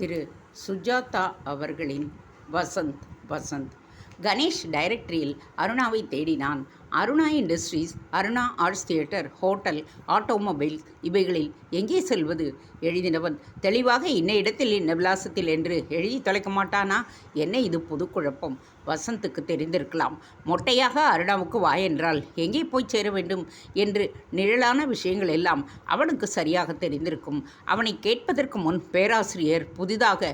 திரு. சுஜாதா அவர்களின் வசந்த் வசந்த். கணேஷ் டைரக்டரியில் அருணாவை தேடினான். Aruna industries Aruna arts theatre hotel automobiles இவைகளில் எங்கே செல்வது? எழுதினவன் தெளிவாக இன்ன இடத்தில் இன்ன விலாசத்தில் என்று எழுதி தொலைக்க மாட்டானா? என்ன இது புது குழப்பம்? வசந்துக்கு தெரிந்திருக்கலாம். மொட்டையாக அருணாவுக்கு வா என்றால் எங்கே போய் சேர வேண்டும் என்று நிழலான விஷயங்கள் எல்லாம் அவனுக்கு சரியாக தெரிந்திருக்கும். அவனை கேட்பதற்கு முன் பேராசிரியர் புதிதாக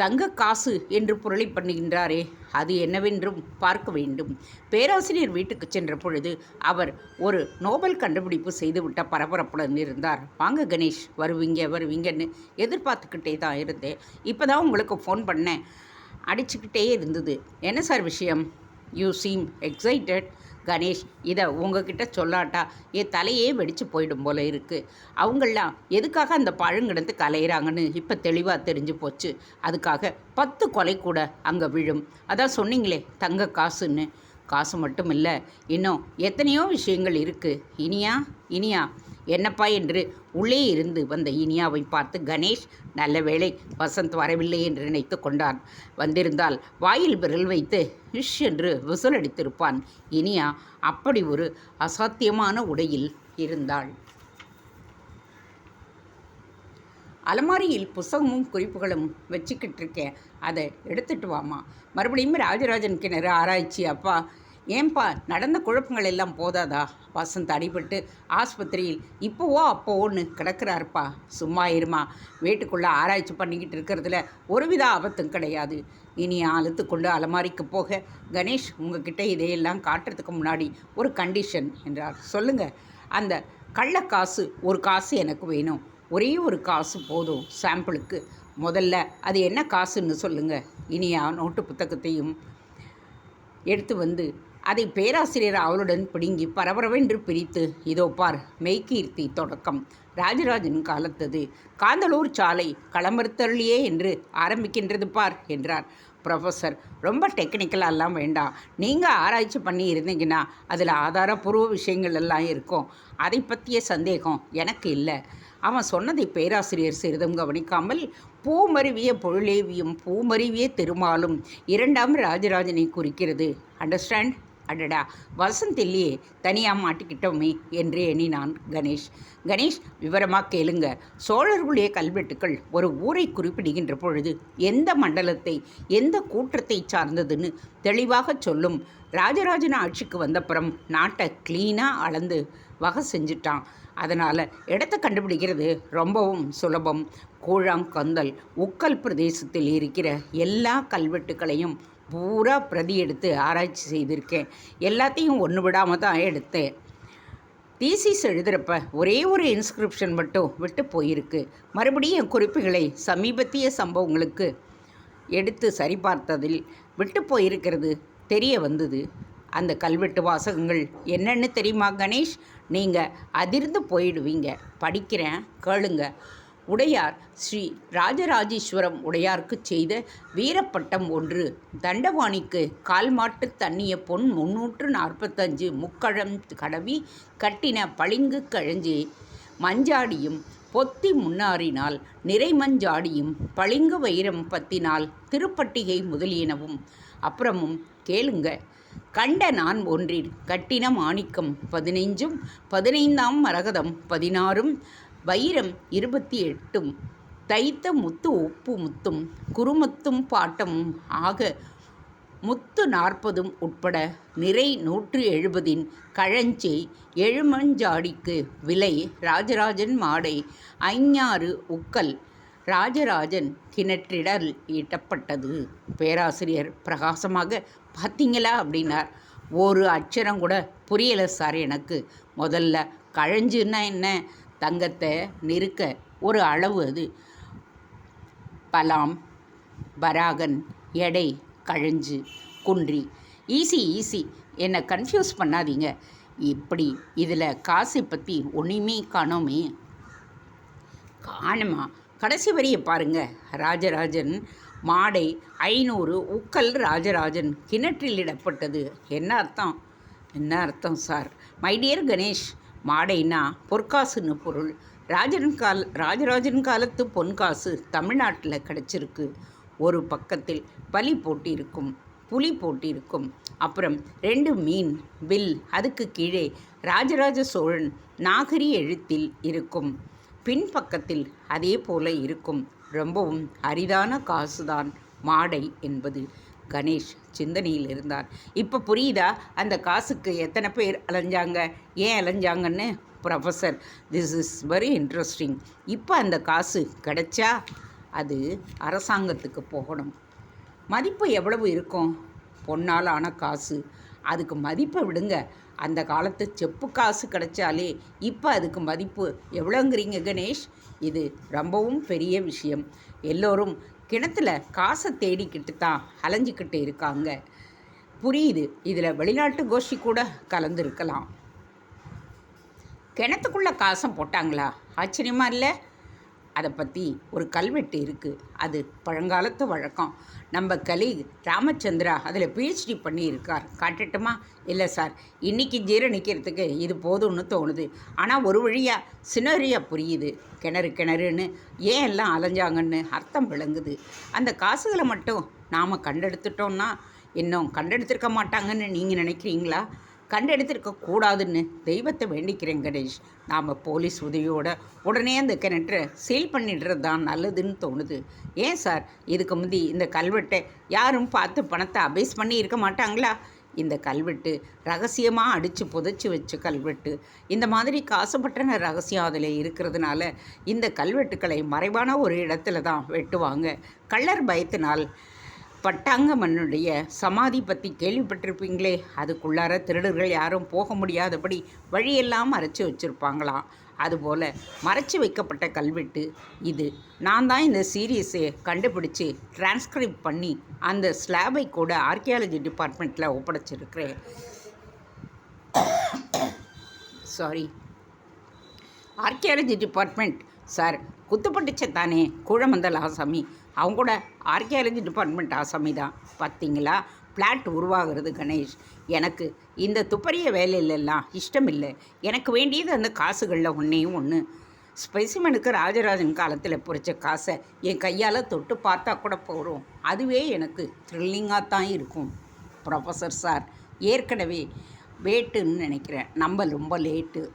தங்க காசு என்று புரளி பண்ணுகின்றாரே அது என்னவென்றும் பார்க்க வேண்டும். பேராசிரியர் வீட்டுக்கு சென்ற பொழுது அவர் ஒரு நோபல் கண்டுபிடிப்பு செய்துவிட்ட பரபரப்புடன் இருந்தார். வாங்க கணேஷ் வருவீங்க வருவீங்கன்னு எதிர்பார்த்துக்கிட்டே தான் இருந்தேன். இப்போ தான் உங்களுக்கு ஃபோன் பண்ணேன். அடிச்சுக்கிட்டே இருந்தது. என்ன சார் விஷயம்? யூ சீம் எக்ஸைட்டட் கணேஷ் இதை உங்ககிட்ட சொல்லாட்டா என் தலையே வெடிச்சு போயிடும் போல இருக்குது அவங்களாம் எதுக்காக அந்த பழங்கிடந்து கலையிறாங்கன்னு இப்போ தெளிவாக தெரிஞ்சு போச்சு. அதுக்காக பத்து கொலை கூட அங்கே விழும். அதான் சொன்னீங்களே தங்க காசுன்னு. காசு மட்டும் இல்லை இன்னும் எத்தனையோ விஷயங்கள் இருக்குது இனியா இனியா என்னப்பா என்று உள்ளே இருந்து வந்த இனியாவை பார்த்து கணேஷ் நல்ல வேளை வசந்த் வரவில்லை என்று நினைத்து கொண்டான். வந்திருந்தால் வாயில் விரல் வைத்து இஷ் என்று விசில் அடித்திருப்பான். இனியா அப்படி ஒரு அசாத்தியமான உடையில் இருந்தாள். அலமாரியில் புஸ்தகமும் குறிப்புகளும் வச்சுக்கிட்டு இருக்கேன் அதை எடுத்துட்டு வாமா மறுபடியும் ராஜராஜன் கிணறு ஆராய்ச்சி அப்பா. ஏன்பா நடந்த குழப்பங்கள் எல்லாம் போதாதா? வசந்த் அடிபட்டு ஆஸ்பத்திரியில் இப்போவோ அப்போவோன்னு கிடக்கிறாருப்பா. சும்மா இருமா. வீட்டுக்குள்ளே ஆராய்ச்சி பண்ணிக்கிட்டு இருக்கிறதுல ஒருவித ஆபத்தும் கிடையாது. இனி அழுத்து கொண்டு அலமாரிக்கு போக கணேஷ் உங்ககிட்ட இதையெல்லாம் காட்டுறதுக்கு முன்னாடி ஒரு கண்டிஷன் என்றார். சொல்லுங்கள் அந்த கள்ளக்காசு ஒரு காசு எனக்கு வேணும். ஒரே ஒரு காசு போதும் சாம்பிளுக்கு. முதல்ல அது என்ன காசுன்னு சொல்லுங்கள் இனியா நோட்டு புத்தகத்தையும் எடுத்து வந்து அதை பேராசிரியர் அவளுடன் பிடுங்கி பரபரவென்று பிரித்து இதோ பார் மெய்கீர்த்தி தொடக்கம். ராஜராஜன் காலத்தது. காந்தலூர் சாலை களமறுத்தருளியே என்று ஆரம்பிக்கின்றது பார் என்றார். ப்ரொஃபஸர் ரொம்ப டெக்னிக்கலாலாம் வேண்டாம். நீங்கள் ஆராய்ச்சி பண்ணி இருந்தீங்கன்னா அதில் ஆதாரபூர்வ விஷயங்கள் எல்லாம் இருக்கும். அதை பற்றிய சந்தேகம் எனக்கு இல்லை. அவன் சொன்னதை பேராசிரியர் சிறிதும் கவனிக்காமல் பூமருவிய பொருளேவியும் பூமருவிய திருமாலும் இரண்டாம் ராஜராஜனை குறிக்கிறது. அண்டர்ஸ்டாண்ட் அடடா வசந்த் இல்லையே தனியாக மாட்டிக்கிட்டோமே என்று எண்ணினான் கணேஷ். கணேஷ் விவரமாக கேளுங்க. சோழர்களுடைய கல்வெட்டுக்கள் ஒரு ஊரை குறிப்பிடுகின்ற பொழுது எந்த மண்டலத்தை எந்த கூற்றத்தை சார்ந்ததுன்னு தெளிவாக சொல்லும். ராஜராஜன் ஆட்சிக்கு வந்தப்புறம் நாட்டை க்ளீனாக அளந்து வகை செஞ்சுட்டான். அதனால் இடத்த கண்டுபிடிக்கிறது ரொம்பவும் சுலபம். கூழாங்கந்தல் உக்கல் பிரதேசத்தில் இருக்கிற எல்லா கல்வெட்டுக்களையும் பூரா பிரதி எடுத்து ஆராய்ச்சி செய்திருக்கேன். எல்லாத்தையும் ஒன்று விடாமல் தான் எடுத்தேன். தீசிஸ் எழுதுகிறப்ப ஒரே ஒரு இன்ஸ்கிரிப்ஷன் மட்டும் விட்டு போயிருக்கு. மறுபடியும் குறிப்புகளை சமீபத்திய சம்பவங்களுக்கு எடுத்து சரிபார்த்ததில் விட்டு போயிருக்கிறது தெரிய வந்தது. அந்த கல்வெட்டு வாசகங்கள் என்னென்னு தெரியுமா கணேஷ்? நீங்கள் அதிர்ந்து போயிடுவீங்க. படிக்கிறேன் கேளுங்க. உடையார் ஸ்ரீ ராஜராஜேஸ்வரம் உடையாருக்கு செய்த வீரப்பட்டம் ஒன்று. தண்டவாணிக்கு கால்மாட்டு தண்ணிய பொன் முன்னூற்று நாற்பத்தஞ்சு முக்கழம் கடவி கட்டின பளிங்கு கழஞ்சி மஞ்சாடியும் பொத்தி முன்னாரினால் நிறைமஞ்சாடியும் பளிங்கு வைரம் பத்தினால் திருப்பட்டிகை முதலியனவும் அப்புறமும் கேளுங்க. கண்ட நான் ஒன்றில் கட்டின மாணிக்கம் பதினைஞ்சும் பதினைந்தாம் மரகதம் பதினாறும் வைரம் இருபத்தி எட்டும் தைத்த முத்து உப்பு முத்தும் குறுமுத்தும் பாட்டமும் ஆக முத்து நாற்பதும் உட்பட நிறை நூற்று எழுபதின் கழஞ்சி எழுமஞ்சாடிக்கு விலை ராஜராஜன் மாடை ஐஞாறு உக்கல் ராஜராஜன் கிணற்றிடல் ஈட்டப்பட்டது. பேராசிரியர் பிரகாசமாக பார்த்தீங்களா அப்படின்னார். ஒரு அச்சரம் கூட புரியலை சார் எனக்கு. முதல்ல கழஞ்சுன்னா என்ன? தங்கத்தை நிறுக்க ஒரு அளவு அது. பலாம் பராகன் எடை கழஞ்சு குன்றி. ஈஸி ஈஸி என்னை கன்ஃபியூஸ் பண்ணாதீங்க. இப்படி இதில் காசை பற்றி ஒன்றுமே காணோமே. காணுமா? கடைசி வரியை பாருங்க. ராஜராஜன் மாடை ஐநூறு உக்கல் ராஜராஜன் கிணற்றில் இடப்பட்டது என்ன அர்த்தம்? என்ன அர்த்தம் சார்? மை டியர் கணேஷ் மாடைனா பொற்காசுன்னு பொருள். ராஜன் கால் ராஜராஜன் காலத்து பொன்காசு தமிழ்நாட்டில் கிடச்சிருக்கு. ஒரு பக்கத்தில் பலி போட்டிருக்கும் புலி போட்டிருக்கும். அப்புறம் ரெண்டு மீன் வில் அதுக்கு கீழே ராஜராஜ சோழன் நாகரி எழுத்தில் இருக்கும். பின்பக்கத்தில் அதே போல இருக்கும். ரொம்பவும் அரிதான காசுதான் மாடை என்பது கணேஷ் சிந்தனையில் இருந்தார். இப்போ புரியுதா? அந்த காசுக்கு எத்தனை பேர் அலைஞ்சாங்க? ஏன் அலைஞ்சாங்கன்னு? Professor this is very interesting இப்போ அந்த காசு கிடைச்சா அது அரசாங்கத்துக்கு போகணும். மதிப்பு எவ்வளவு இருக்கும்? பொன்னால் ஆன காசு. அதுக்கு மதிப்பை விடுங்க. அந்த காலத்து செப்பு காசு கிடைச்சாலே இப்போ அதுக்கு மதிப்பு எவ்வளோங்கிறீங்க கணேஷ்? இது ரொம்பவும் பெரிய விஷயம். எல்லோரும் கிணத்துல காசை தேடிக்கிட்டு தான் அலைஞ்சிக்கிட்டு இருக்காங்க. புரியுது. இதில் வெளிநாட்டு கோஷ்டி கூட கலந்துருக்கலாம். கிணத்துக்குள்ளே காசம் போட்டாங்களா? ஆச்சரியமாக இல்லை? அதை பற்றி ஒரு கல்வெட்டு இருக்குது அது பழங்காலத்து வழக்கம். நம்ம கலி ராமச்சந்திரா அதில் பிஹெச்டி பண்ணியிருக்கார். காட்டட்டுமா? இல்லை சார். இன்றைக்கி ஜீரணிக்கிறதுக்கு இது போதும்னு தோணுது. ஆனால் ஒரு வழியாக சினரியாக புரியுது. கிணறு கிணறுன்னு ஏன் எல்லாம் அலைஞ்சாங்கன்னு அர்த்தம் விளங்குது. அந்த காசுகளை மட்டும் நாம் கண்டெடுத்துட்டோம்னா இன்னும் கண்டெடுத்திருக்க மாட்டாங்கன்னு நீங்கள் நினைக்கிறீங்களா? கண்டெடுத்திருக்க கூடாதுன்னு தெய்வத்தை வேண்டிக்கிறேன் கணேஷ். நாம் போலீஸ் உதவியோட உடனே அந்த கிணற்றை சீல் பண்ணிடுறது தான் நல்லதுன்னு தோணுது. ஏன் சார்? இதுக்கு முந்தி இந்த கல்வெட்டை யாரும் பார்த்து பணத்தை அபேஸ் பண்ணி இருக்க மாட்டாங்களா? இந்த கல்வெட்டு ரகசியமாக அடித்து புதைச்சி வச்ச கல்வெட்டு. இந்த மாதிரி காசுபட்டன ரகசியம் அதில் இருக்கிறதுனால இந்த கல்வெட்டுக்களை மறைவான ஒரு இடத்துல தான் வெட்டுவாங்க. கள்ளர் பயத்தினால் பட்டாங்க மன்னுடைய சமாதி பற்றி கேள்விப்பட்டிருப்பீங்களே அதுக்குள்ளார திருடர்கள் யாரும் போக முடியாதபடி வழியெல்லாம் மறைச்சி வச்சுருப்பாங்களாம். அதுபோல் மறைச்சி வைக்கப்பட்ட கல்வெட்டு இது. நான் தான் இந்த சீரியஸை கண்டுபிடிச்சி டிரான்ஸ்கிரைப் பண்ணி அந்த ஸ்லாபை கூட ஆர்கியாலஜி டிபார்ட்மெண்ட்டில் ஒப்படைச்சிருக்கிறேன். சாரி ஆர்கியாலஜி டிபார்ட்மெண்ட் சார் குத்துப்பட்டுச்சத்தானே தானே கூழமந்தல் அவங்க கூட ஆர்கியாலஜி டிபார்ட்மெண்ட் ஆசாமி தான் பார்த்தீங்களா பிளாட் உருவாகிறது கணேஷ். எனக்கு இந்த துப்பறிய வேலையிலெல்லாம் இஷ்டம் இல்லை எனக்கு வேண்டியது அந்த காசுகளில் ஒன்றையும் ஒன்று ஸ்பெசிமனுக்கு ராஜராஜன் காலத்தில் பிடிச்ச காசை என் கையால் தொட்டு பார்த்தா கூட போகிறோம் அதுவே எனக்கு த்ரில்லிங்காக தான் இருக்கும். ப்ரொஃபஸர் சார் ஏற்கனவே வேட்டுன்னு நினைக்கிறேன். நம்ம ரொம்ப லேட்டு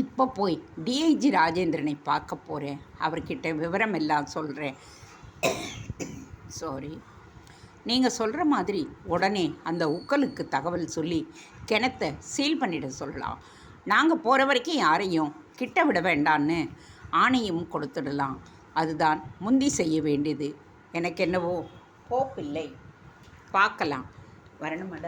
இப்போ போய் டிஐஜி ராஜேந்திரனை பார்க்க போகிறேன் அவர்கிட்ட விவரம் எல்லாம் சொல்கிறேன் சாரி நீங்கள் சொல்கிற மாதிரி உடனே அந்த உக்கலுக்கு தகவல் சொல்லி கிணத்தை சீல் பண்ணிட சொல்லலாம். நாங்கள் போகிற வரைக்கும் யாரையும் கிட்ட விட வேண்டான்னு ஆணையும் கொடுத்துடலாம். அதுதான் முந்தி செய்ய வேண்டியது. எனக்கு என்னவோ போப்பில்லை பார்க்கலாம். வரணுமட?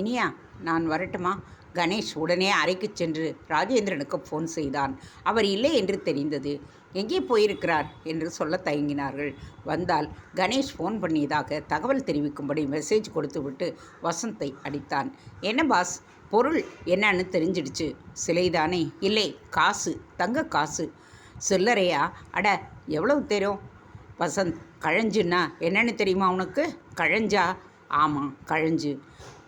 இனியா நான் வரட்டுமா? கணேஷ் உடனே அறைக்கு சென்று ராஜேந்திரனுக்கு ஃபோன் செய்தான். அவர் இல்லை என்று தெரிந்தது. எங்கே போயிருக்கிறார்? என்று சொல்ல தயங்கினார்கள். வந்தால் கணேஷ் ஃபோன் பண்ணியதாக தகவல் தெரிவிக்கும்படி மெசேஜ் கொடுத்துவிட்டு வசந்தை அடித்தான். என்ன பாஸ் பொருள் என்னன்னு தெரிஞ்சிடுச்சு. சிலைதானே? இல்லை காசு தங்க காசு. சில்லறையா? அட எவ்வளவு தெரியும் வசந்த் கழஞ்சுன்னா என்னன்னு தெரியுமா உனக்கு? கழஞ்சா? ஆமாம் கழஞ்சு.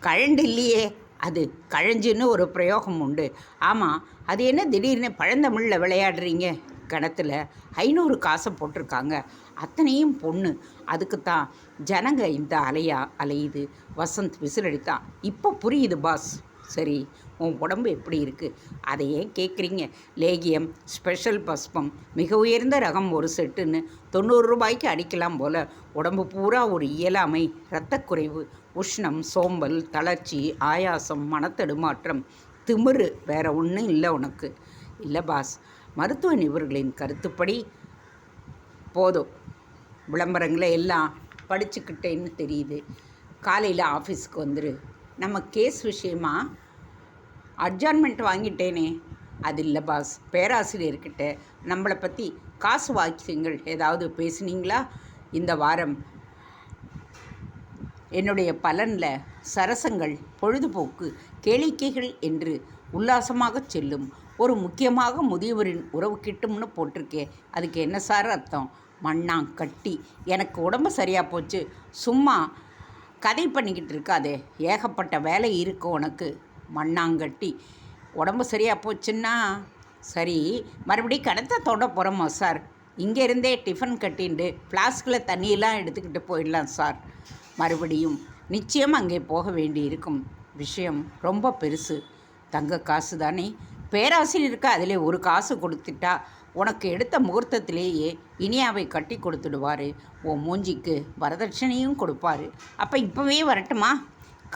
கழண்டு இல்லையே அது கழஞ்சுன்னு ஒரு பிரயோகம் உண்டு. ஆமாம் அது என்ன திடீர்னு பழந்தமிழில் விளையாடுறீங்க? கிணத்துல ஐநூறு காசை போட்டிருக்காங்க. அத்தனையும் பொண்ணு. அதுக்கு தான் ஜனங்க இந்த அலையா அலையுது. வசந்த் விசிலடித்தான். இப்போ புரியுது பாஸ் சரி உன் உடம்பு எப்படி இருக்குது அதை ஏன் கேட்குறீங்க லேகியம் ஸ்பெஷல் பஸ்பம் மிக உயர்ந்த ரகம் ஒரு செட்டுன்னு தொண்ணூறு ரூபாய்க்கு அடிக்கலாம் போல். உடம்பு பூரா ஒரு இயலாமை இரத்தக்குறைவு. உஷ்ணம் சோம்பல் தளர்ச்சி ஆயாசம் மனத்தடுமாற்றம் திமிரு வேற ஒன்றும் இல்லை உனக்கு. இல்லை பாஸ். மருத்துவ நிபுணர்களின் கருத்துப்படி போதும். விளம்பரங்களை எல்லாம் படிச்சுக்கிட்டேன்னு தெரியுது. காலையில் ஆஃபீஸ்க்கு வந்துரு. நம்ம கேஸ் விஷயமா அட்ஜான்மெண்ட் வாங்கிட்டேனே. அது இல்லை பாஸ். பேராசிரியர்கிட்ட நம்மளை பற்றி காசு வாக்கியங்கள் ஏதாவது பேசுனீங்களா? இந்த வாரம் என்னுடைய பலனில் சரசங்கள் பொழுதுபோக்கு கேளிக்கைகள் என்று உல்லாசமாக செல்லும். ஒரு முக்கியமாக முதியவரின் உறவு கிட்டும்னு போட்டிருக்கேன் அதுக்கு என்ன சார் அர்த்தம்? மண்ணாங்கட்டி. எனக்கு உடம்பு சரியாக போச்சு. சும்மா கதை பண்ணிக்கிட்டு இருக்காதே. ஏகப்பட்ட வேலை இருக்கு உனக்கு. மண்ணாங்கட்டி. உடம்பு சரியாக போச்சுன்னா? சரி மறுபடியும் கணத்தை தொட போகிறோமா சார்? இங்கே இருந்தே டிஃபன் கட்டிண்டு ஃப்ளாஸ்கில் தண்ணியெல்லாம் எடுத்துக்கிட்டு போயிடலாம் சார். மறுபடியும் நிச்சயம் அங்கே போக வேண்டி இருக்கும் விஷயம் ரொம்ப பெருசு. தங்க காசு தானே பேராசிரியருக்கு அதிலே ஒரு காசு கொடுத்துட்டா உனக்கு எடுத்த முகூர்த்தத்திலேயே இனியாவை கட்டி கொடுத்துடுவார். உன் மூஞ்சிக்கு வரதட்சணையும் கொடுப்பாரு. அப்போ இப்போவே வரட்டுமா?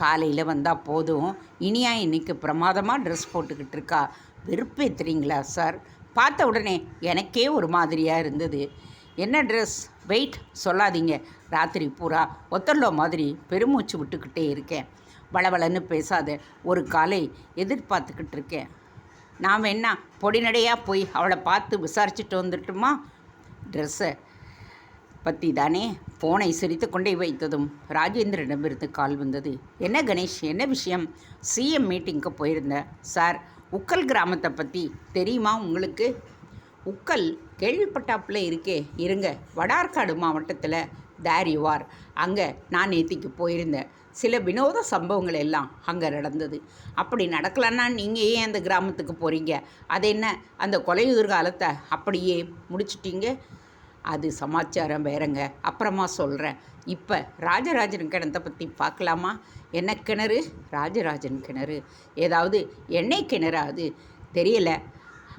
காலையில் வந்தால் போதும். இனியா இன்றைக்கி பிரமாதமாக ட்ரெஸ் போட்டுக்கிட்டு இருக்கா. வெறுப்பேத்துறீங்களா சார் பார்த்த உடனே எனக்கே ஒரு மாதிரியாக இருந்தது. என்ன ட்ரெஸ் வெயிட் சொல்லாதீங்க. ராத்திரி பூரா ஒத்தல்லோ மாதிரி பெருமூச்சு விட்டுக்கிட்டே இருக்கேன். வளவளன்னு பேசாத ஒரு காலை எதிர்பார்த்துக்கிட்டு இருக்கேன். நாம் என்ன பொடிநடையாக போய் அவளை பார்த்து விசாரிச்சுட்டு வந்துட்டுமா? ட்ரெஸ்ஸை பற்றி தானே ஃபோனை சிரித்து கொண்டே வைத்ததும் ராஜேந்திரனிடமிருந்து கால் வந்தது. என்ன கணேஷ் என்ன விஷயம்? சிஎம் மீட்டிங்க்கு போயிருந்தேன் சார் உக்கல் கிராமத்தை பற்றி தெரியுமா உங்களுக்கு? உக்கல் கேள்விப்பட்டாப்புல இருக்கே. இருங்க. வடார்காடு மாவட்டத்தில் தேர் அங்கே நான் நேத்திக்கு போயிருந்தேன். சில வினோத சம்பவங்கள் எல்லாம் அங்கே நடந்தது. அப்படி நடக்கலன்னா நீங்கள் ஏன் அந்த கிராமத்துக்கு போகிறீங்க அது என்ன? அந்த கொலையுதிர் காலத்தை அப்படியே முடிச்சிட்டீங்க? அது சமாச்சாரம் வேறங்க. அப்புறமா சொல்கிறேன் இப்போ ராஜராஜன் கிணத்தை பற்றி பார்க்கலாமா? என்ன கிணறு? ராஜராஜன் கிணறு. ஏதாவது எண்ணெய் கிணறா அது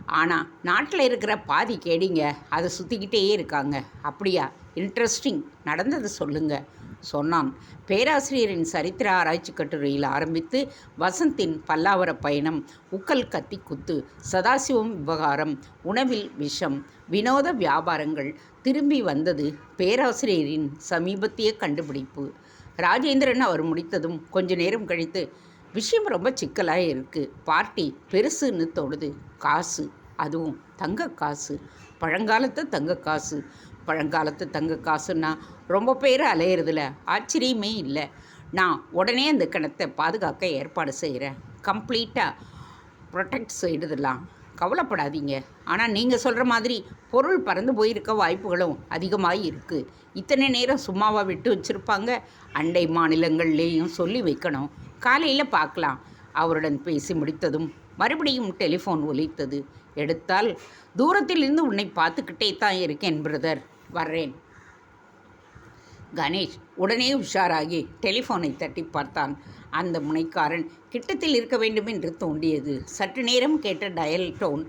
ஆனால் நாட்டில் இருக்கிற பாதி கேடிங்க அதை சுற்றிக்கிட்டே இருக்காங்க. அப்படியா? இன்ட்ரெஸ்டிங் நடந்தது சொல்லுங்க. சொன்னான். பேராசிரியரின் சரித்திர ஆராய்ச்சி கட்டுரையில் ஆரம்பித்து வசந்தின் பல்லாவர பயணம் உக்கல் கத்தி குத்து சதாசிவம் விவகாரம் உணவில் விஷம் வினோத வியாபாரங்கள் திரும்பி வந்தது பேராசிரியரின் சமீபத்திய கண்டுபிடிப்பு. ராஜேந்திரன் அவர் முடித்ததும் கொஞ்ச நேரம் கழித்து விஷயம் ரொம்ப சிக்கலாக இருக்குது பார்ட்டி பெருசுன்னு தோணுது. காசு அதுவும் தங்க காசு. பழங்காலத்து தங்க காசு. பழங்காலத்து தங்க காசுன்னா ரொம்ப பேர் அலையிறதுல. ஆச்சரியமே இல்லை. நான் உடனே அந்த கிணத்தை பாதுகாக்க ஏற்பாடு செய்கிறேன் கம்ப்ளீட்டாக ப்ரொடெக்ட் செய்ததெல்லாம் கவலைப்படாதீங்க. ஆனால் நீங்கள் சொல்கிற மாதிரி பொருள் பறந்து போயிருக்க வாய்ப்புகளும் அதிகமாக இருக்குது இத்தனை நேரம் சும்மாவாக விட்டு வச்சுருப்பாங்க? அண்டை மாநிலங்கள்லேயும் சொல்லி வைக்கணும். காலையில் பார்க்கலாம். அவருடன் பேசி முடித்ததும் மறுபடியும் டெலிஃபோன் ஒலித்தது. எடுத்தால் தூரத்திலிருந்து உன்னை பார்த்துக்கிட்டே தான் இருக்கேன் பிரதர். வர்றேன். கணேஷ் உடனே உஷாராகி டெலிஃபோனை தட்டி பார்த்தான். அந்த முனைக்காரன் கிட்டத்தில் இருக்க வேண்டும் என்று தோண்டியது. சற்று நேரம் கேட்ட டயல் டோன்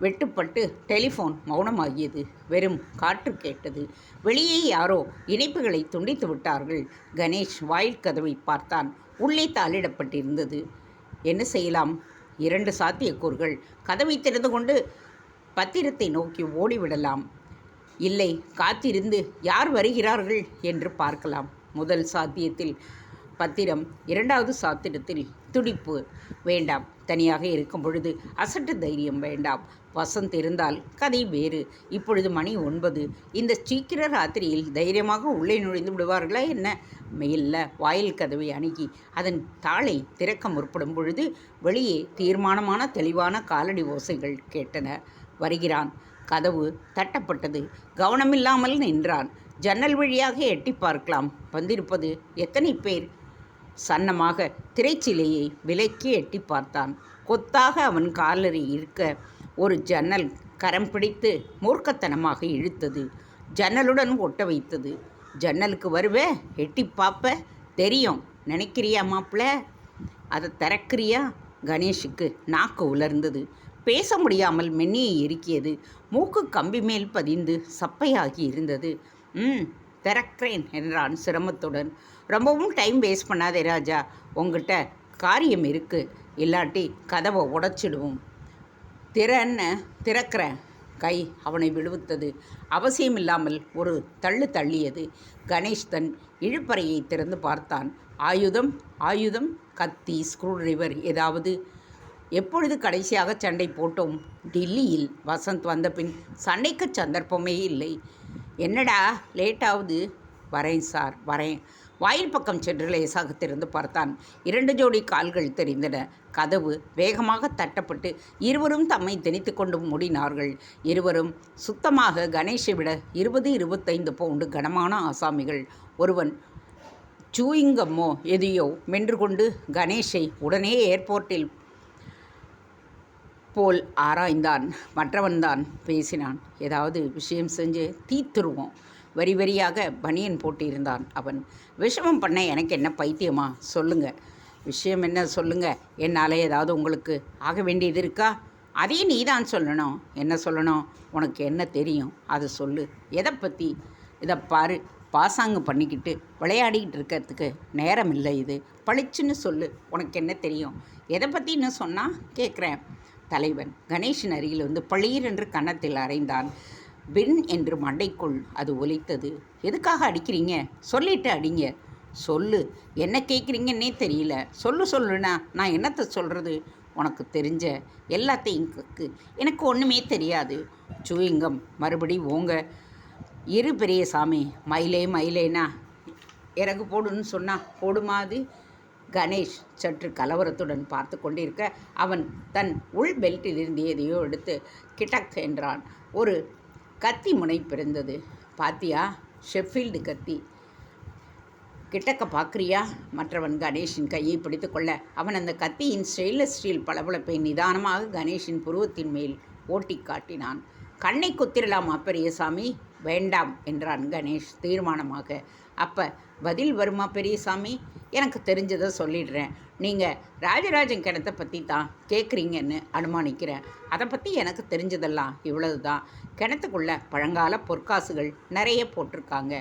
வெட்டுப்பட்டு டெலிஃபோன் மௌனமாகியது. வெறும் காற்று கேட்டது. வெளியே யாரோ இணைப்புகளை துண்டித்து விட்டார்கள். கணேஷ் வாயில் கதவை பார்த்தான். உள்ளே தாளிடப்பட்டிருந்தது. என்ன செய்யலாம்? இரண்டு சாத்தியக்கூறுகள். கதவை திறந்து கொண்டு பத்திரத்தை நோக்கி ஓடிவிடலாம். இல்லை காத்திருந்து யார் வருகிறார்கள் என்று பார்க்கலாம். முதல் சாத்தியத்தில் பத்திரம் இரண்டாவது சாத்திரத்தில் துடிப்பு வேண்டாம். தனியாக இருக்கும் பொழுது அசட்டு தைரியம் வேண்டாம். வசந்த் இருந்தால் கதை வேறு. இப்பொழுது மணி ஒன்பது. இந்த சீக்கிர ராத்திரியில் தைரியமாக உள்ளே நுழைந்து விடுவார்களா என்ன? மெயில்ல வாயில் கதவை அணுகி அதன் தாளை திறக்க முற்படும் பொழுது வெளியே தீர்மானமான தெளிவான காலடி ஓசைகள் கேட்டன. வருகிறான். கதவு தட்டப்பட்டது. கவனமில்லாமல் நின்றான். ஜன்னல் வழியாக எட்டி பார்க்கலாம். வந்திருப்பது எத்தனை பேர்? சன்னமாக திரைச்சிலையை விலக்கி எட்டி பார்த்தான். கொத்தாக அவன் காலரை இருக்க ஒரு ஜன்னல் கரம் பிடித்து மூர்க்கத்தனமாக இழுத்தது. ஜன்னலுடன் ஒட்ட வைத்தது. ஜன்னலுக்கு வருவே? எட்டி பார்ப்ப? தெரியும். நினைக்கிறியா மாப்பிள்ள அதை திறக்கிறியா? கணேஷுக்கு நாக்கு உலர்ந்தது. பேச முடியாமல் மென்னியை இறுக்கியது மூக்கு கம்பி மேல் பதிந்து சப்பையாகி இருந்தது. ம் திறக்கிறேன் என்றான் சிரமத்துடன். ரொம்பவும் டைம் வேஸ்ட் பண்ணாதே ராஜா. உங்ககிட்ட காரியம் இருக்குது இல்லாட்டி கதவை உடைச்சிடுவோம். திறன்னு திறக்கிறேன் கை அவனை விடுவித்தது அவசியமில்லாமல் ஒரு தள்ளு தள்ளியது. கணேஷ் தன் இழுப்பறையை திறந்து பார்த்தான். ஆயுதம் ஆயுதம் கத்தி ஸ்க்ரூ டிரைவர் ஏதாவது எப்பொழுது கடைசியாக சண்டை போட்டோம்? டில்லியில். வசந்த் வந்த பின் சண்டைக்கு சந்தர்ப்பமே இல்லை. என்னடா லேட்டாவது? வரேன் சார் வரேன். வாயில் பக்கம் சென்று லேசாக திறந்து பார்த்தான். இரண்டு ஜோடி கால்கள் தெரிந்தன. கதவு வேகமாக தட்டப்பட்டு இருவரும் தம்மை திணித்து கொண்டு மூடினார்கள். இருவரும் சுத்தமாக கணேஷை விட இருபது இருபத்தைந்து பவுண்டு கனமான ஆசாமிகள். ஒருவன் சூயிங்கம்மோ எதையோ? மென்று கொண்டு கணேஷை உடனே ஏர்போர்ட்டில் போல் ஆராய்ந்தான் மற்றவன்தான் பேசினான். ஏதாவது விஷயம் செஞ்சு தீத்துருவோம் வரி வரியாக பனியன் போட்டிருந்தான் அவன். விஷமம் பண்ண எனக்கு என்ன பைத்தியமா? சொல்லுங்க. விஷயம் என்ன சொல்லுங்க? என்னால் ஏதாவது உங்களுக்கு ஆக வேண்டியது இருக்கா? அதையும் நீ தான் சொல்லணும். என்ன சொல்லணும்? உனக்கு என்ன தெரியும்? அதை சொல்லு. எதை பற்றி இதை பாரு. பாசாங்கு பண்ணிக்கிட்டு விளையாடிக்கிட்டு இருக்கிறதுக்கு நேரம் இல்லை இது. பளிச்சுன்னு சொல்லு. உனக்கு என்ன தெரியும்? எதை பற்றின்னு சொன்னால் கேட்குறேன். தலைவன். கணேஷின் அருகில் வந்து பளீர் என்று கன்னத்தில் அறைந்தான். வெண் என்று மண்டைக்குள் அது ஒலித்தது. எதுக்காக அடிக்கிறீங்க? சொல்லிட்டு அடிங்க. சொல்லு. என்ன கேட்குறீங்கன்னே தெரியல. சொல்லு சொல்லுண்ணா. நான் என்னத்தை சொல்கிறது உனக்கு தெரிஞ்ச எல்லாத்தையும் கக்கு. எனக்கு ஒன்றுமே தெரியாது. சூயிங்கம் மறுபடி ஓங்க. இரு பெரிய சாமி மயிலே மயிலேனா இறகு போடுன்னு சொன்னா போடுமா அது? கணேஷ் சற்று கலவரத்துடன் பார்த்து கொண்டிருக்க அவன் தன் உள் பெல்ட்டில் இருந்து எதையோ எடுத்து கிட்டக் என்றான். ஒரு கத்தி முனை பிறந்தது. பாத்தியா? ஷெஃபீல்டு கத்தி. கிட்டக்க பார்க்குறியா மற்றவன் கணேஷின் கையை பிடித்து கொள்ள. அவன் அந்த கத்தியின் ஸ்டெயின்லெஸ் ஸ்டீல் பளபளப்பை நிதானமாக கணேஷின் புருவத்தின் மேல் ஓட்டி காட்டினான். கண்ணை குத்திரலாமா பெரியசாமி. வேண்டாம் என்றான் கணேஷ் தீர்மானமாக. அப்போ பதில் வருமா பெரியசாமி? எனக்கு தெரிஞ்சதை சொல்லிடுறேன். நீங்கள் ராஜராஜன் கிணத்தை பற்றி தான் கேட்குறீங்கன்னு அனுமானிக்கிறேன். அதை பற்றி எனக்கு தெரிஞ்சதெல்லாம் இவ்வளவு தான் கிணத்துக்குள்ளே பழங்கால பொற்காசுகள் நிறைய போட்டிருக்காங்க.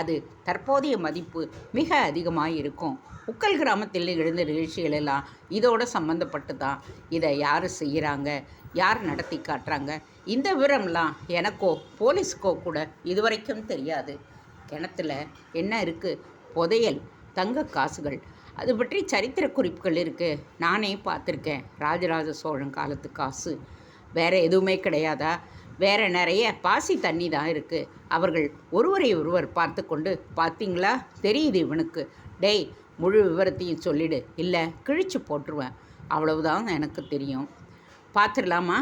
அது தற்போதைய மதிப்பு மிக அதிகமாக இருக்கும். உக்கல் கிராமத்தில் எழுந்த நிகழ்ச்சிகள் எல்லாம் இதோட சம்மந்தப்பட்டு தான் இதை யார் செய்கிறாங்க யார் நடத்தி காட்டுறாங்க? இந்த விவரம்லாம் எனக்கோ போலீஸுக்கோ கூட இதுவரைக்கும் தெரியாது. கிணத்துல என்ன இருக்குது புதையல் தங்க காசுகள். அது பற்றி சரித்திர குறிப்புகள் இருக்குது நானே பார்த்துருக்கேன். ராஜராஜ சோழன் காலத்து காசு. வேறு எதுவுமே கிடையாதா? வேறு நிறைய பாசி தண்ணி தான் இருக்குது அவர்கள் ஒருவரை ஒருவர் பார்த்து கொண்டு பார்த்தீங்களா? தெரியுது இவனுக்கு. டேய் முழு விவரத்தையும் சொல்லிடு. இல்லை கிழிச்சு போட்டுருவேன். அவ்வளவுதான் எனக்கு தெரியும். பார்த்துடலாமா?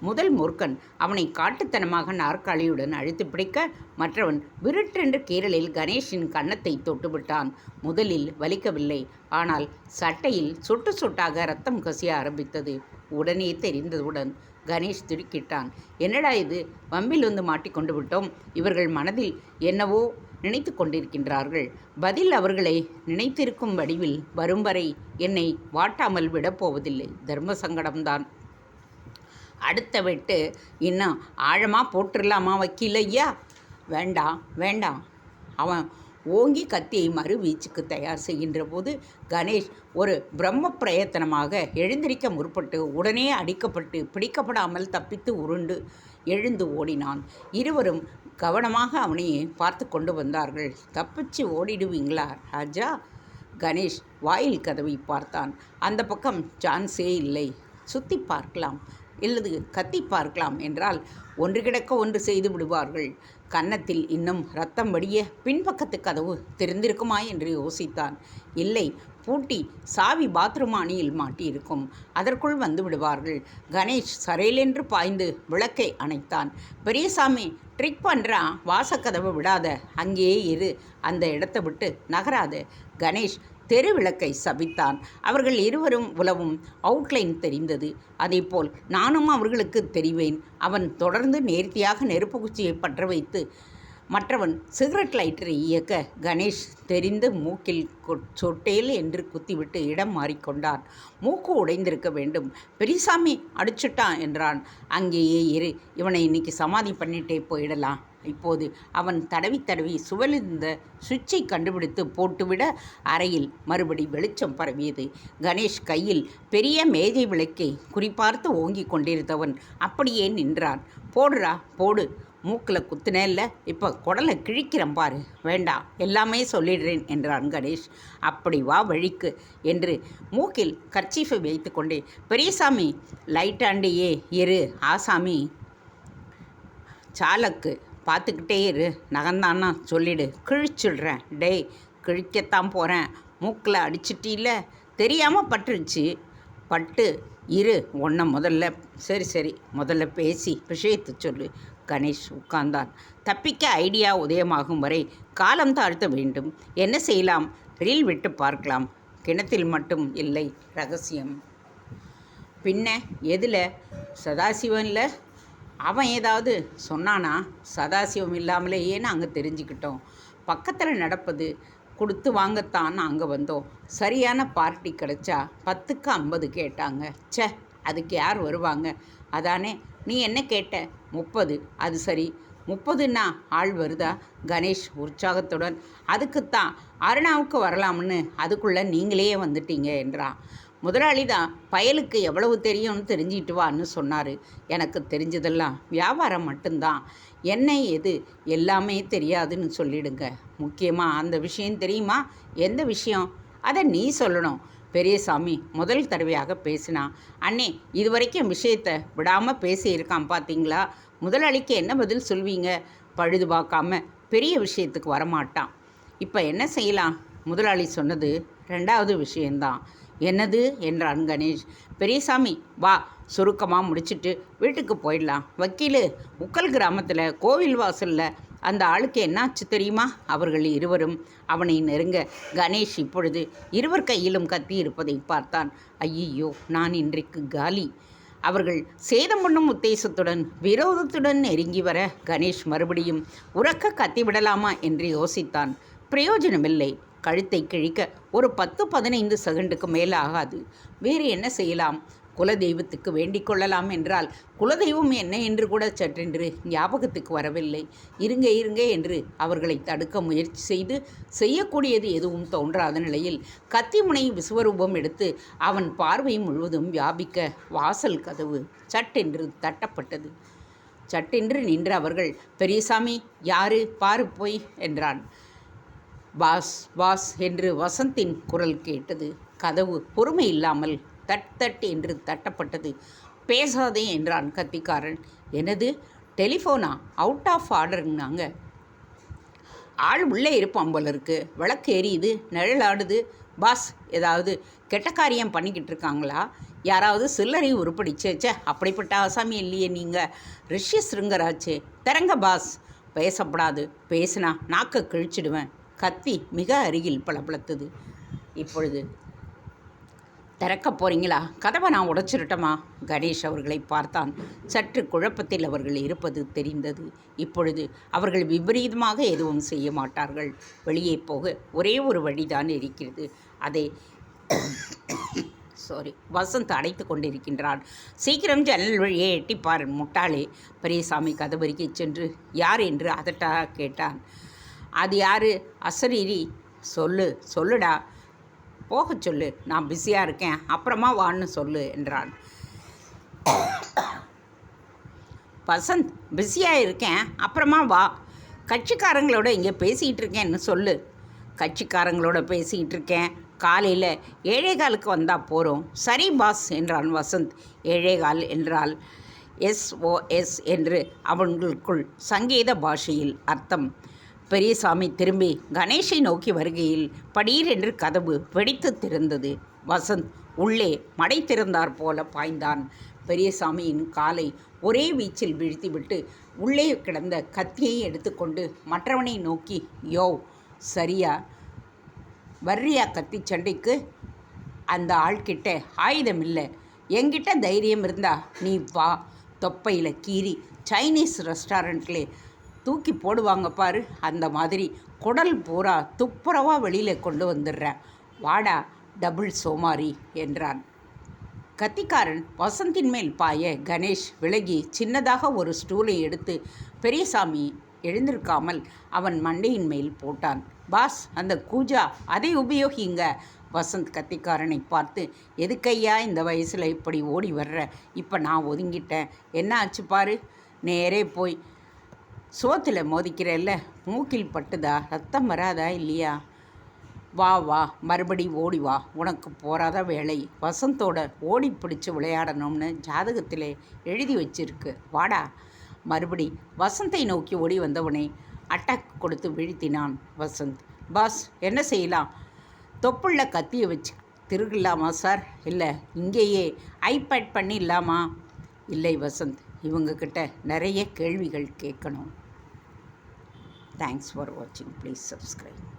முதல் மூர்க்கன் அவனை காட்டுத்தனமாக நாற்காலியுடன் அழைத்து பிடிக்க மற்றவன் விருட்டென்று கீரலில் கணேஷின் கன்னத்தை தொட்டுவிட்டான். முதலில் வலிக்கவில்லை. ஆனால் சட்டையில் சொட்டு சொட்டாக ரத்தம் கசிய ஆரம்பித்தது. உடனே தெரிந்ததுடன் கணேஷ் திடுக்கிட்டான். என்னடா இது? வம்பில் வந்து மாட்டிக்கொண்டு விட்டோம். இவர்கள் மனதில் என்னவோ நினைத்து கொண்டிருக்கின்றார்கள். பதில் அவர்களை நினைத்திருக்கும் வடிவில் வரும் வரை என்னை வாட்டாமல் விடப்போவதில்லை தர்ம சங்கடம்தான். அடுத்த வெட்டு இன்னும் ஆழமாக போட்டுடலாமா வக்கீல் ஐயா வேண்டாம் வேண்டாம் அவன் ஓங்கி கத்தியை மறு வீச்சுக்கு தயார் செய்கின்ற போது கணேஷ் ஒரு பிரம்ம பிரயத்தனமாக எழுந்திருக்க முற்பட்டு உடனே அடிக்கப்பட்டு பிடிக்கப்படாமல் தப்பித்து உருண்டு எழுந்து ஓடினான். இருவரும் கவனமாக அவனை பார்த்து கொண்டு வந்தார்கள். தப்பிச்சு ஓடிடுவீங்களா ராஜா? கணேஷ் வாயில் கதவை பார்த்தான். அந்த பக்கம் சான்ஸே இல்லை. சுற்றி பார்க்கலாம் இல்லது கத்தி பார்க்கலாம் என்றால் ஒன்று கிடக்க ஒன்று செய்து விடுவார்கள். கன்னத்தில் இன்னும் ரத்தம் வடிய பின்பக்கத்து கதவு திறந்திருக்குமா என்று யோசித்தான். இல்லை பூட்டி சாவி பாத்ரூம் அணியில் மாட்டியிருக்கும். அதற்குள் வந்து விடுவார்கள். கணேஷ் சரையிலென்று பாய்ந்து விளக்கை அணைத்தான். பெரியசாமி ட்ரிக் பண்ணுறான் வாசக்கதவை விடாத. அங்கேயே இரு. அந்த இடத்தை விட்டு நகராத. கணேஷ் தெரு விளக்கை சபித்தான். அவர்கள் இருவரும் உலவும் அவுட்லைன் தெரிந்தது. அதேபோல் நானும் அவர்களுக்கு தெரிவேன். அவன் தொடர்ந்து நேர்த்தியாக நெருப்பு குச்சியை பற்ற வைத்து மற்றவன் சிகரெட் லைட்டரை இயக்க கணேஷ் தெரிந்து மூக்கில் சொட்டேல் என்று குத்திவிட்டு இடம் மாறிக்கொண்டான் மூக்கு உடைந்திருக்க வேண்டும். பெரியசாமி அடிச்சுட்டான் என்றான். அங்கேயே இரு. இவனை இன்னைக்கு சமாதி பண்ணிட்டே போயிடலாம். இப்போது அவன் தடவி தடவி சுவலிருந்த சுவிட்சை கண்டுபிடித்து போட்டுவிட அறையில் மறுபடி வெளிச்சம் பரவியது. கணேஷ் கையில் பெரிய மேஜை விளக்கை குறிப்பார்த்து ஓங்கிக் கொண்டிருந்தவன் அப்படியே நின்றான். போடுறா போடு. மூக்கில் குத்துனேல்ல இப்போ குடலை கிழிக்கிறேன் பாரு. வேண்டாம் எல்லாமே சொல்லிடுறேன் என்றான் கணேஷ். அப்படி வா வழிக்கு என்று மூக்கில் கர்ச்சீஃபை வைத்து கொண்டே பெரியசாமி லைட்டாண்டியே இரு. ஆசாமி சாலக்கு பார்த்துக்கிட்டே இரு. நகந்தான்னா சொல்லிடு. கிழிச்சிடுறேன். டேய் கிழிக்கத்தான் போகிறேன் மூக்கில் அடிச்சிட்டில்ல தெரியாமல் பட்டுருச்சு. பட்டு இரு. உன்னை முதல்ல சரி சரி முதல்ல பேசி விஷயத்தை சொல்லு. கணேஷ் உட்கார்ந்தான். தப்பிக்க ஐடியா உதயமாகும் வரை காலம் தாழ்த்த வேண்டும். என்ன செய்யலாம்? ரீல் விட்டு பார்க்கலாம். கிணத்தில் மட்டும் இல்லை ரகசியம். பின்ன எதில்? சதாசிவனில்? அவன் ஏதாவது சொன்னானா? சதாசிவம் இல்லாமலேயே நாங்கள் தெரிஞ்சுக்கிட்டோம். பக்கத்தில் நடப்பது கொடுத்து வாங்கத்தான் நாங்கள் வந்தோம். சரியான பார்ட்டி கிடச்சா பத்துக்கு ஐம்பது கேட்டாங்க. ச்சே அதுக்கு யார் வருவாங்க? அதானே? நீ என்ன கேட்ட? முப்பது. அது சரி. முப்பதுன்னா ஆள் வருதா? கணேஷ் உற்சாகத்துடன் அதுக்குத்தான். அருணாவுக்கு வரலாம்னு அதுக்குள்ளே நீங்களே வந்துட்டீங்க என்றான். முதலாளி தான் பயலுக்கு எவ்வளவு தெரியும்னு தெரிஞ்சிட்டு வான்னு சொன்னார். எனக்கு தெரிஞ்சதெல்லாம் வியாபாரம் மட்டும்தான். என்ன எது? எல்லாமே தெரியாதுன்னு சொல்லிடுங்க. முக்கியமாக அந்த விஷயம் தெரியுமா? எந்த விஷயம்? அதை நீ சொல்லணும். பெரியசாமி முதல் தடவையாக பேசினான் அண்ணே இதுவரைக்கும் விஷயத்தை விடாமல் பேசியிருக்கான் பார்த்தீங்களா முதலாளிக்கு என்ன பதில் சொல்வீங்க? பழுது பார்க்காம பெரிய விஷயத்துக்கு வரமாட்டான். இப்போ என்ன செய்யலாம்? முதலாளி சொன்னது ரெண்டாவது விஷயந்தான் என்னது? என்றான் கணேஷ். பெரியசாமி வா சுருக்கமாக முடிச்சுட்டு வீட்டுக்கு போயிடலாம். வக்கீலு உக்கல் கிராமத்தில் கோவில் வாசலில் அந்த ஆளுக்கு என்னாச்சு தெரியுமா? அவர்கள் இருவரும் அவனை நெருங்க கணேஷ் இப்பொழுது இருவர் கையிலும் கத்தி இருப்பதை பார்த்தான். ஐயோ நான் இன்றைக்கு காலி. அவர்கள் சேதம் பண்ணும் உத்தேசத்துடன் விரோதத்துடன் நெருங்கி வர கணேஷ் மறுபடியும் உறக்க கத்திவிடலாமா என்று யோசித்தான். பிரயோஜனமில்லை. கழுத்தை கிழிக்க ஒரு பத்து பதினைந்து செகண்டுக்கு மேலே ஆகாது வேறு என்ன செய்யலாம்? குலதெய்வத்துக்கு வேண்டிக் கொள்ளலாம் என்றால் குலதெய்வம் என்ன என்று கூட சற்றென்று ஞாபகத்துக்கு வரவில்லை. இருங்க இருங்க என்று அவர்களை தடுக்க முயற்சி செய்து செய்யக்கூடியது எதுவும் தோன்றாத நிலையில் கத்திமுனை விஸ்வரூபம் எடுத்து அவன் பார்வை முழுவதும் வியாபிக்க வாசல் கதவு சட்டென்று தட்டப்பட்டது. சட்டென்று நின்ற அவர்கள் பெரியசாமி யாரு? பாரு போய் என்றான். பாஸ் பாஸ் என்று வசந்தின் குரல் கேட்டது. கதவு பொறுமை இல்லாமல் தட் தட் என்று தட்டப்பட்டது. பேசாதே என்றான் கத்திக்காரன். எனது டெலிஃபோனா? அவுட் ஆஃப் ஆர்டருங்கனாங்க ஆள் உள்ளே இருப்பான் போல இருக்கு விளக்கு எரியுது நிழல் ஆடுது பாஸ் ஏதாவது கெட்ட காரியம் பண்ணிக்கிட்டு இருக்காங்களா? யாராவது சில்லறை உருப்படிச்சேச்சே அப்படிப்பட்ட ஆசாமி இல்லையே நீங்கள் ரிஷ்ய சிருங்கராச்சே. திறங்க பாஸ். பேசப்படாது. பேசினா நாக்க கிழிச்சிடுவேன். கத்தி மிக அருகில் பளபளத்தது. இப்பொழுது திறக்க போறீங்களா? கதவை நான் உடைச்சிருட்டமா? கணேஷ் அவர்களை பார்த்தான். சற்று குழப்பத்தில் அவர்கள் இருப்பது தெரிந்தது. இப்பொழுது அவர்கள் விபரீதமாக எதுவும் செய்ய மாட்டார்கள். வெளியே போக ஒரே ஒரு வழிதான் இருக்கிறது. அதை சாரி வசந்த் அடைத்து கொண்டிருக்கின்றான். சீக்கிரம் ஜன்னல் வழியே எட்டிப்பார் முட்டாளே. பெரியசாமி கதவருகே சென்று யார்? என்று அதட்டாக கேட்டான். அது யார்? அசரீரி. சொல்லு சொல்லுடா. போக சொல்லு. நான் பிஸியாக இருக்கேன். அப்புறமா வான்னு சொல்லு என்றான் வசந்த் பிஸியாக இருக்கேன். அப்புறமா வா. கட்சிக்காரங்களோட இங்கே பேசிகிட்டு இருக்கேன்னு சொல்லு. கட்சிக்காரங்களோட பேசிக்கிட்டு இருக்கேன். காலையில் ஏழேகாலுக்கு வந்தால் போகிறோம் சரி பாஸ் என்றான் வசந்த். ஏழேகால் என்றால் எஸ்ஓஎஸ் என்று அவங்களுக்குள் சங்கீத பாஷையில் அர்த்தம். பெரியசாமி திரும்பி கணேஷை நோக்கி வருகையில் படீரென்று கதவு வெடித்து திறந்தது. வசந்த் உள்ளே மடை திறந்தார் போல பாய்ந்தான். பெரியசாமியின் காலை ஒரே வீச்சில் வீழ்த்திவிட்டு உள்ளே கிடந்த கத்தியை எடுத்துக்கொண்டு மற்றவனை நோக்கி யோ சரியா? வர்றியா கத்தி சண்டைக்கு? அந்த ஆள்கிட்ட ஆயுதம் இல்லை என்கிட்ட தைரியம் இருந்தா நீ வா. தொப்பையில் கீறி சைனீஸ் ரெஸ்டாரண்ட்லே தூக்கி போடுவாங்க பாரு. அந்த மாதிரி குடல் பூரா துப்புரவாக வெளியில் கொண்டு வந்துடுறேன். வாடா டபுள் சோமாரி என்றான். கத்திக்காரன் வசந்தின் மேல் பாய கணேஷ் விலகி சின்னதாக ஒரு ஸ்டூலை எடுத்து பெரியசாமி எழுந்திருக்காமல் அவன் மண்டையின் மேல் போட்டான். பாஸ் அந்த கூஜா அதை உபயோகிங்க. வசந்த் கத்திக்காரனை பார்த்து எதுக்கையா இந்த வயசில் இப்படி ஓடி வர்ற? இப்போ நான் ஒதுங்கிட்டேன். என்ன ஆச்சு பாரு? நேரே போய் சோத்தில் மோதிக்கிறல்ல மூக்கில் பட்டுதா? ரத்தம் வராதா இல்லையா? வா வா மறுபடி ஓடி வா. உனக்கு போராத வேலை. வசந்தோட ஓடி பிடிச்சி விளையாடணும்னு ஜாதகத்தில் எழுதி வச்சிருக்கு. வாடா. மறுபடி வசந்தை நோக்கி ஓடி வந்தவனே அட்டாக் கொடுத்து வீழ்த்தினான் வசந்த். பாஸ் என்ன செய்யலாம்? தொப்புள்ள கத்தியை வச்சு திருகலாமா சார் இல்லை இங்கேயே ஐபேட் பண்ணிடலாமா இல்லை வசந்த். இவங்கக்கிட்ட நிறைய கேள்விகள் கேட்கணும். தேங்க்ஸ் ஃபார் வாட்சிங் ப்ளீஸ் சப்ஸ்கிரைப்